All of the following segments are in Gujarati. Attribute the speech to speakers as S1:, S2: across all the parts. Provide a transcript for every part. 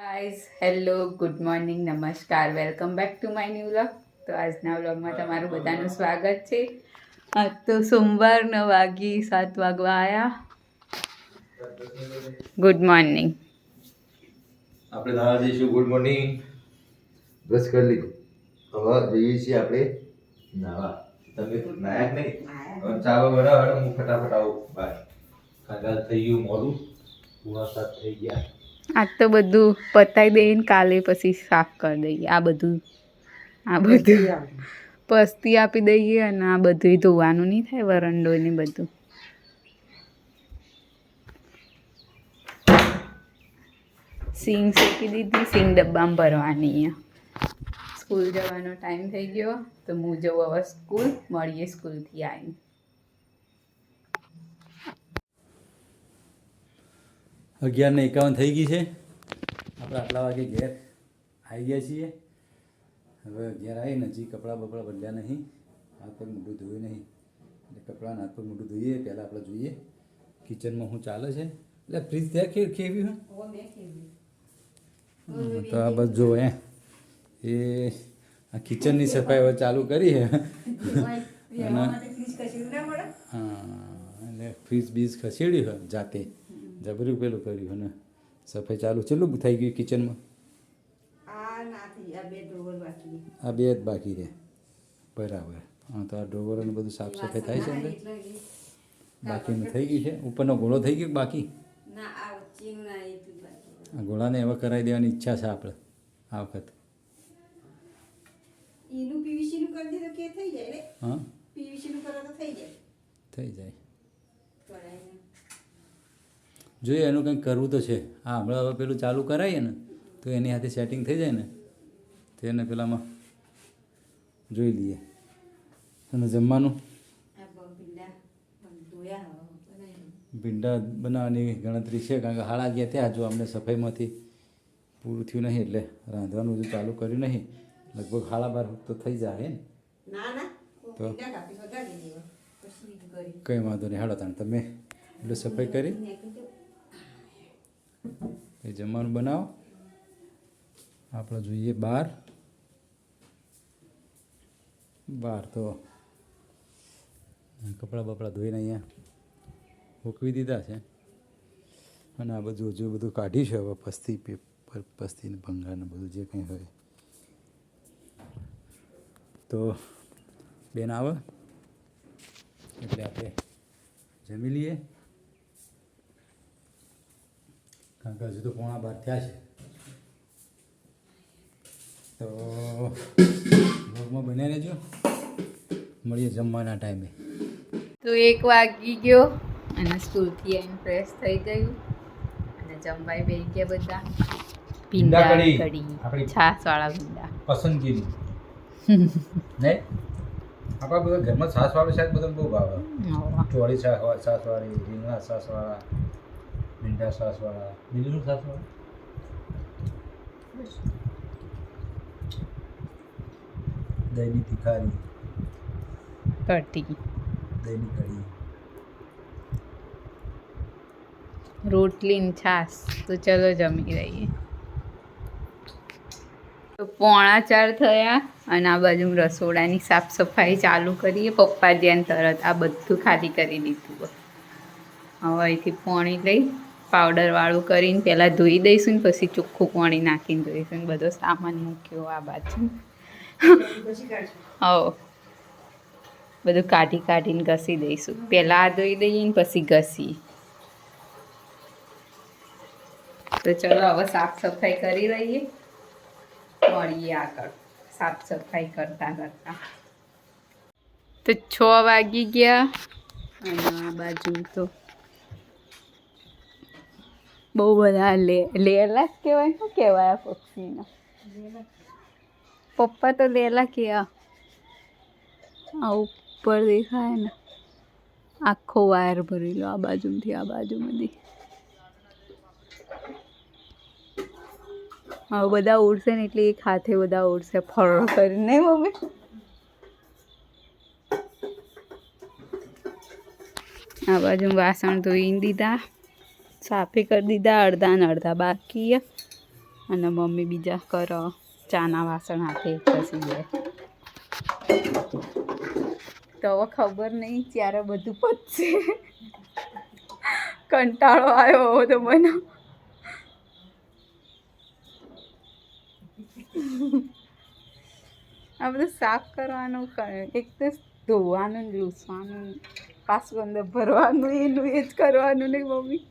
S1: ગાઈઝ હેલો ગુડ મોર્નિંગ નમસ્કાર welcome back to my new vlog તો આજના વ્લોગમાં તમારું બધાનું સ્વાગત છે. આજ તો સોમવારના વાગી સાત વાગવા આવ્યા ગુડ મોર્નિંગ
S2: આપણે નાવા જઈશું ગુડ મોર્નિંગ બ્રશ કરી લીધું. હવે જઈએ છીએ આપણે નાવા. તમે નાયા નહીં. હવે ચાલો બનાવો હું ફટાફટ આવું બાય કાંગા થઈ ગયું મોડું. પૂરા સાત થઈ ગયા.
S1: આજ તો બધું પતાવી દઈને કાલે પછી સાફ કરી દઈએ. આ બધું આ બધું પસ્તી આપી દઈએ અને આ બધું ધોવાનું નહીં થાય, વરંડો ને બધું. સિંગ શેકી દીધી, સિંગ ડબ્બામાં ભરવાની સ્કૂલ જવાનો ટાઈમ થઈ ગયો, તો હું જવું હવે સ્કૂલ, મળીએ સ્કૂલથી આવીને.
S3: અગિયાર ને એકાવન થઈ ગઈ છે. આપણે આટલા વાગે ઘેર આવી ગયા છીએ. હવે અગિયાર આવી નજીક કપડાં બપડા બદલ્યા નહીં. હાથ પર મોઢું ધોયું નહીં. એટલે કપડાં હાથ પર મોઢું ધોઈએ પહેલાં આપણે જોઈએ કિચનમાં શું ચાલે છે. એટલે ફ્રીજ ત્યાં કે કેવી હોય? તો આ બસ જો એ આ કિચનની સફાઈ હવે ચાલુ કરી છે અને હા એટલે ફ્રીજ બીજ ખસેડ્યું હોય જાતે. જબરું પેલું કર્યું અને સફાઈ ચાલુ છેલ્લું થઈ ગયું કિચનમાં? આ બે જ બાકી છે બરાબર. હા તો આ ડોગરોને બધું સાફ સફાઈ થાય છે અંદર? બાકીનું થઈ ગયું છે? ઉપરનો ગોળો થઈ ગયો બાકી? આ ગોળાને એવા કરાવી દેવાની ઈચ્છા છે આપણે આ વખત.
S4: એનું પીવીસી કરી દીધું કે થઈ જાય રે?
S3: હા?
S4: પીવીસી કરો તો થઈ જાય.
S3: થઈ જાય.
S4: પડાઈને.
S3: જોઈએ એનું કંઈક કરવું તો છે. હા, હમણાં હવે પેલું ચાલુ કરાવીએ ને, તો એની હાથે સેટિંગ થઈ જાય ને, તો એને પેલામાં જોઈ લઈએ. અને જમવાનું?
S4: ભીંડા
S3: બનાવવાની ગણતરી છે, કારણ કે હાળા ગયા ત્યાં, જો અમને સફાઈમાંથી પૂરું થયું નહીં, એટલે રાંધવાનું હજુ ચાલુ કર્યું નહીં. લગભગ હાળા બાર તો થઈ જાય ને? તો? કંઈ વાંધો નહીં હાડો તમે એટલે સફાઈ કરી? એ જમવાનું બનાવો. આપણે જોઈએ બાર. બાર તો કપડાં બપડા ધોઈને અહીંયા મૂકવી દીધા છે. અને આ બધું હજુ બધું કાઢ્યું છે. હવે પસ્તી પેપર, પસ્તીને ભંગારને બધું જે કંઈ હોય. તો બેન આવે. એટલે આપણે જમી લઈએ. કારણ કે હજુ તો પોણા બાર થયા છે. તો ભોગમાં બને રહેજો. મળીએ જમવાના ટાઈમે.
S1: તો એક વાગી ગયો અને સ્કૂલથી આવીને ફ્રેશ થઈ ગયું. અને જમવાય બેસી ગયા બધા. ભીંડા
S3: કઢી. આપણી-
S1: છાસવાળા ભીંડા.
S3: પસંદગીની. ને આપણા બધા ઘરમાં છાસવાળું શાક બધા બહુ ભાવે. ચોળી છાસ વાળી રીંગણા છાસવાળા ભીંડા છાસવાળા બીજું શું છાસવાળા દહીંની તિખારી
S1: કઢી
S3: દહીંની કઢી
S1: રોટલી ને છાસ તો ચલો જમી રહીએ તો પોણા ચાર થયા અને આ બાજુ રસોડાની સાફ સફાઈ ચાલુ કરીએ. પપ્પા જ્યાં તરત આ બધું ખાલી કરી દીધું. હવે અહીંથી પોણી લઈ પાવડરવાળું કરીને પહેલાં ધોઈ દઈશું ને પછી ચોખ્ખું પાણી નાખીને ધોઈશું ને બધો સામાન મૂક્યો આ બાજુ. હો બધું કાઢી કાઢીને ઘસી દઈશું. પહેલાં આ ધોઈ દઈએ ને પછી ઘસી તો ચલો હવે સાફ સફાઈ કરી લઈએ. મળીએ આગળ. સાફ સફાઈ કરતા કરતા. તો છ વાગી ગયા. અને આ બાજુ તો બહુ બધા લે લેલા કહેવાય. શું કહેવાય આ પક્ષીના? પપ્પા તો લેલા કહેવા. આ ઉપર દેખાય ને. આખો વાયર ભરેલો આ બાજુમાંથી આ બાજુમાંથી. હવે બધા ઉડશે ને એટલે એક હાથે બધા ઉડશે. ફળો કરીને મમ્મી. આ બાજુ વાસણ ધોઈ દીધા. સાફે કરી દીધા, અડધા ને અડધા બાકી અને મમ્મી બીજા કરો ચાના વાસણ હાથે ઘસી જાય તો ખબર નહીં ત્યારે બધું પતશે. કંટાળો આવ્યો હવે તો મને. આ બધું સાફ કરવાનું એક તો ધોવાનું લૂસવાનું અંદર ભરવાનું એનું એ જ કરવાનું નહીં મમ્મી.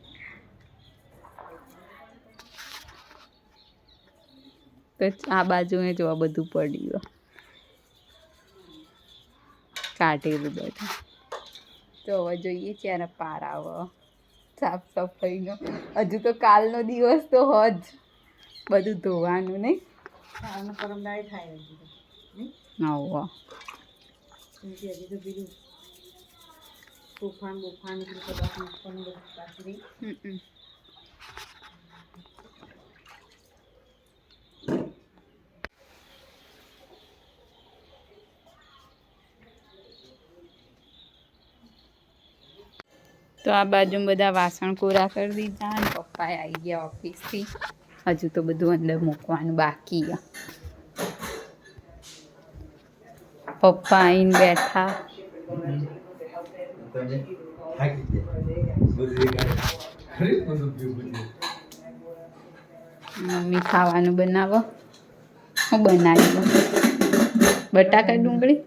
S1: તો આ બાજુ એ જોવા બધું પડ્યું. કાઢેલું બધું. તો હવે જોઈએ ત્યારે પાર આવો. સાફ સફાઈનો. હજુ તો કાલનો દિવસ તો હજ. બધું ધોવાનું નહીં.
S4: કાલનો પરમ દાડે થાય પેલું તોફાન બોફાન પેલું કદાચ મૂકવાનું બધું બાકી રહી.
S1: હમ તો આ બાજુ બધા વાસણ કોરા કરી દીધા અને પપ્પાએ આવી ગયા ઓફિસથી. હજુ તો બધું અંદર મૂકવાનું બાકી પપ્પા આવીને બેઠા. મમ્મી ખાવાનું બનાવો. હું બનાવી બટાકા ડુંગળી.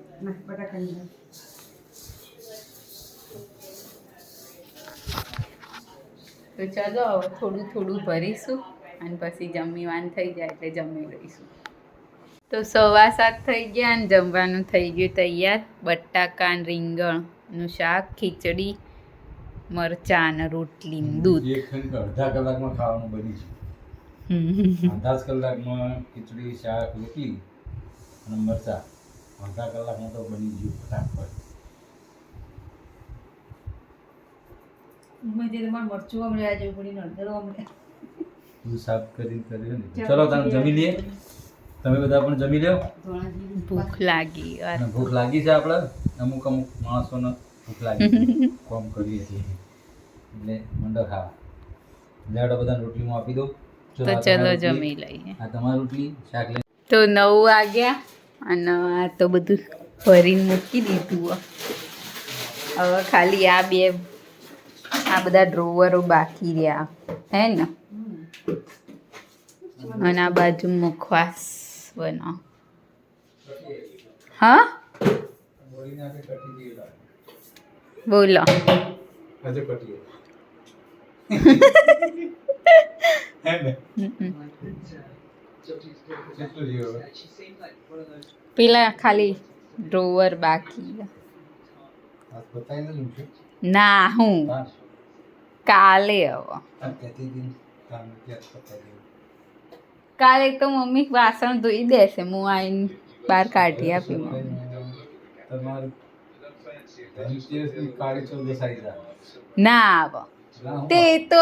S1: તો ચાલો થોડું થોડું ભરીશું અને પછી જમવાનું થઈ જાય એટલે જમી લઈશું. તો સવા સાત થઈ ગયા અને જમવાનું થઈ ગયું તૈયાર. બટાકા રીંગણનું શાક ખીચડી મરચાં અને રોટલી દૂધ.
S3: અડધા કલાકમાં ખાવાનું બની છે અડધા કલાકમાં ખીચડી શાક રોટલી અને મરચા. અડધા કલાકમાં તો બની ગયું ફટાફટ.
S4: મરચું હમણાં આજે હમણાં.
S3: બધું સાફ કરી કર્યું ને. ચલો તમે જમી લઈએ. તમે બધા પણ જમી લો
S1: ભૂખ લાગી
S3: ભૂખ લાગી છે આપણે અમુક અમુક માણસોને ભૂખ લાગી કોમ કરીએ છીએ એટલે મંડો ખાવા લેવડો બધા રોટલીમાં આપી દો
S1: તો ચલો
S3: તમારી
S1: જમી લઈએ.
S3: આ તમારી રોટલી શાક લઈ.
S1: તો નવ વાગ્યા અને આ તો બધું ભરીને મૂકી દીધું. હવે ખાલી આ બે આ બધા ડ્રોવરો બાકી રહ્યા. હે ને? અને આ બાજુ મુખવાસ બનો. હા? બોલો? પેલા ખાલી ડ્રોવર બાકી.
S3: ને
S1: હા. કાલે. કાલે તો મમ્મી વાસણ ધોઈ દેશે હું આવીને બહાર કાઢી આપી. ના આવો તે તો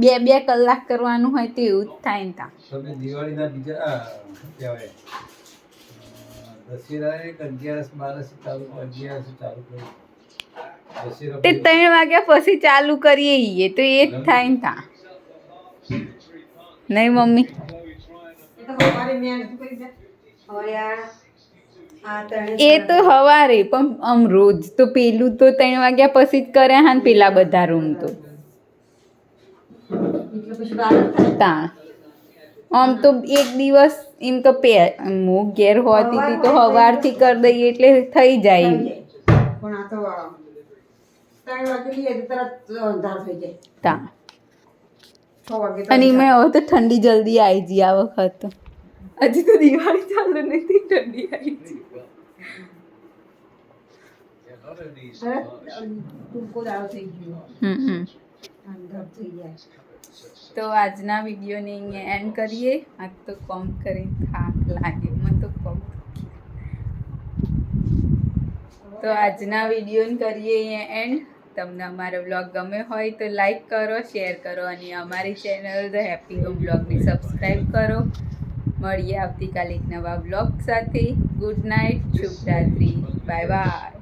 S1: બે બે કલાક કરવાનું હોય તો એવું જ થાય ને તા
S3: દિવાળીના બીજા દશેરા એક અગિયારસ, બારસ ચાલુ, અગિયારસ ચાલુ કર્યું
S1: તે ત્રણ વાગ્યા પછી ચાલુ કરીએ ઈએ તો એ જ થાય ને તા. નહીં મમ્મી?
S4: એ તો સવારે
S1: તો હવારે પણ આમ રોજ તો પેલું તો ત્રણ વાગ્યા પછી જ કરે હા ને પેલા બધા રૂમ તો. તાણ આમ તો એક દિવસ એમ તો પે હું ઘેર હોતી હતી તો સવારથી કરી દઈએ એટલે થઈ જાય.
S4: પણ આ તો ત્રણ વાગે લઈએ તો તરત અંધાર થઈ જાય.
S1: તાણ
S4: છ વાગે તો
S1: અને એમાં હવે તો ઠંડી જલ્દી આવી ગઈ આ વખત. હજી તો દિવાળી ચાલુ નથી ઠંડી આવી ગઈ તો આજના વિડીયોને અહીંયા એન્ડ કરીએ. આજ તો કોમ કરીને થાક લાગે. મને તો કોમ તો આજના વિડીયોને કરીએ અહીંયા એન્ડ તમને અમારો બ્લોગ ગમે હોય તો લાઈક કરો શેર કરો અને અમારી ચેનલ ધ હેપી હોમ બ્લોગને સબસ્ક્રાઈબ કરો. મળીએ આવતીકાલે એક નવા બ્લોગ સાથે. ગુડ નાઇટ શુભરાત્રી બાય બાય